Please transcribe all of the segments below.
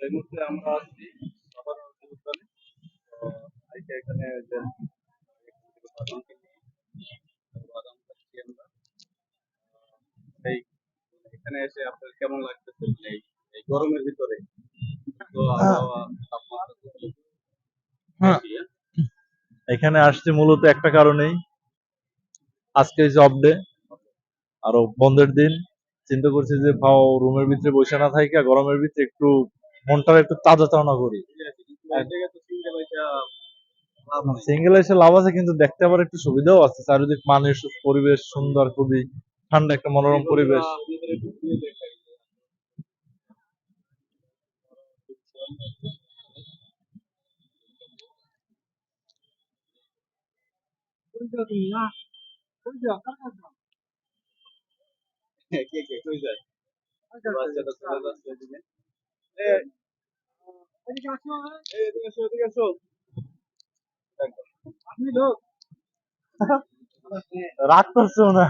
এই মুহূর্তে আমরা আছি সবার উদ্যানে তো আজকে এখানে যে বাদাম বাদাম খাচ্ছি আমরা এই এখানে এসে আপনার কেমন লাগতেছে? এই এই গরমের ভিতরে তো আবহাওয়া তাপমাত্রা খুবই হ্যাঁ। হ্যাঁ? এখানে আসছি মূলত একটা কারণেই। আজকে জব ডে আরও বন্ধের দিন। চিন্তা করছি যে ভাও রুমের ভিতরে বসে না থাকি গরমের ভিতরে একটু মনটা একটু তাজা তাজা করি। সিঙ্গেল লাভ এসে লাভ আছে কিন্তু দেখতে আবার একটু সুবিধাও আছে। চারিদিক মানুষ পরিবেশ সুন্দর খুবই ঠান্ডা একটা মনোরম পরিবেশ। কে কে কই যায় বাচ্চাটা চলে যাচ্ছে রাগ করছ না?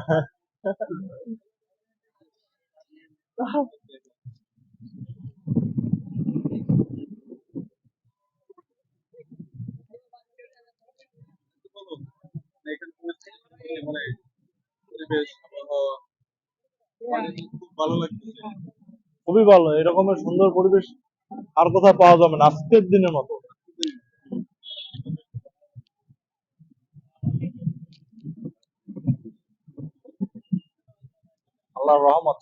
মানে পরিবেশ আবহাওয়া মানে খুব ভালো লাগতেছে। খুবই ভালো এরকমের সুন্দর পরিবেশ আর কোথাও পাওয়া যাবে না, আজকের দিনের মতো। আল্লাহর রহমত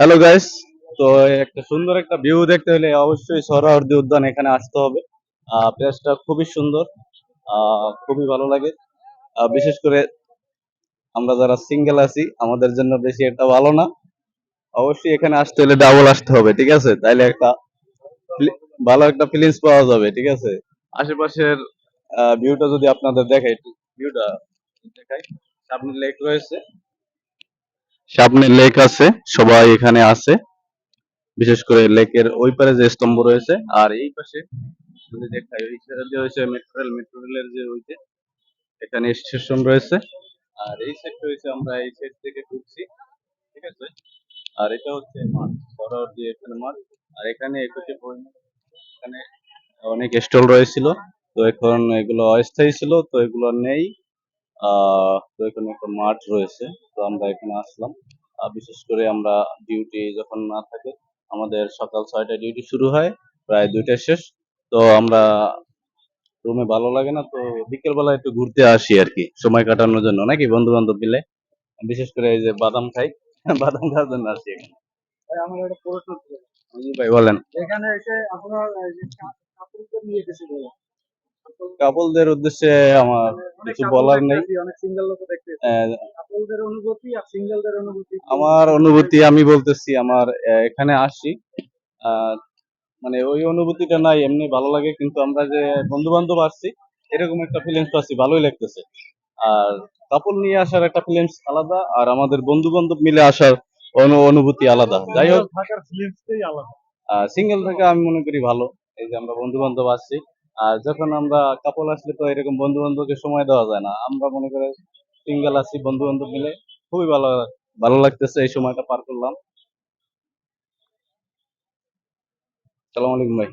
হ্যালো গাইস তো একটা সুন্দর একটা ভিউ দেখতে হলে অবশ্যই সহরাওয়ার্দী উদ্যান এখানে আসতে হবে। প্লেসটা খুবই সুন্দর। আহ, খুবই ভালো লাগে। বিশেষ করে আমরা যারা সিঙ্গেল আছি আমাদের জন্য বেশি একটা ভালো না। অবশ্যই এখানে আসতে হলে ডাবল আসতে হবে, ঠিক আছে? তাইলে একটা ভালো একটা ফিলিংস পাওয়া যাবে, ঠিক আছে? আশেপাশের ভিউটা যদি আপনাদের দেখাই ভিউটা দেখাই। সামনে লেক রয়েছে। সামনে লেক আছে, সবাই এখানে আছে। বিশেষ করে লেকের ওই পারে যে স্তম্ভ রয়েছে, আর এই পাশে যদি দেখাই, ওই সাইডে যে হয়েছে মেট্রো রেল যে ওই যে এখানে স্টেশন রয়েছে। আর এই সাইডটা হয়েছে, আমরা এই সাইড থেকে ঘুরছি ঠিক আছে? আর এটা হচ্ছে মাঠ, বড় যে এখানে মাঠ, আর এখানে একুশে এখানে অনেক স্টল রয়েছিল, তো এখন এগুলো অস্থায়ী ছিল, তো এগুলো নেই তো এখানে একটা মাঠ রয়েছে, তো আমরা এখানে আসলাম। বিশেষ করে আমরা ডিউটি যখন না থাকে, আমাদের সকাল ছয়টায় ডিউটি শুরু হয়, প্রায় দুইটা শেষ, তো আমরা রুমে ভালো লাগে না, তো বিকেল বেলা একটু ঘুরতে আসি আর কি, সময় কাটানোর জন্য, নাকি বন্ধু বান্ধব মিলে? বিশেষ করে এই যে বাদাম খাই বাদাম খাওয়ার জন্য আসি এখানে আমার একটা প্রশ্ন ছিল। জি ভাই বলেন। এখানে এসে আপনার এই যে কা- কাপড়কে নিয়ে কিছু বলেন কাপলদের উদ্দেশ্যে আমার কিছু বলার নেই। কি? আমার অনুভূতি আমি বলতেছি আমার এখানে আসি। মানে ওই অনুভূতিটা নাই এমনি ভালো লাগে কিন্তু আমরা যে বন্ধু বান্ধব আসছি এরকম একটা ফিলিংস পাচ্ছি ভালোই লাগতেছে। আর কাপড় নিয়ে আসার একটা ফিলিংস আলাদা আর আমাদের বন্ধু বান্ধব মিলে আসার অনুভূতি আলাদা। যাই হোক থাকার ফিলিংসটাই আলাদা। সিঙ্গেল থেকে আমি মনে করি ভালো। এই যে আমরা বন্ধু বান্ধব আসছি আর যখন আমরা কাপল আসলে তো এরকম বন্ধু বান্ধবকে সময় দেওয়া যায় না। আমরা মনে করি সিঙ্গেল আছি বন্ধু বান্ধব মিলে। খুবই ভালো ভালো লাগতেছে এই সময়টা পার করলাম। সালাম আলাইকুম ভাই।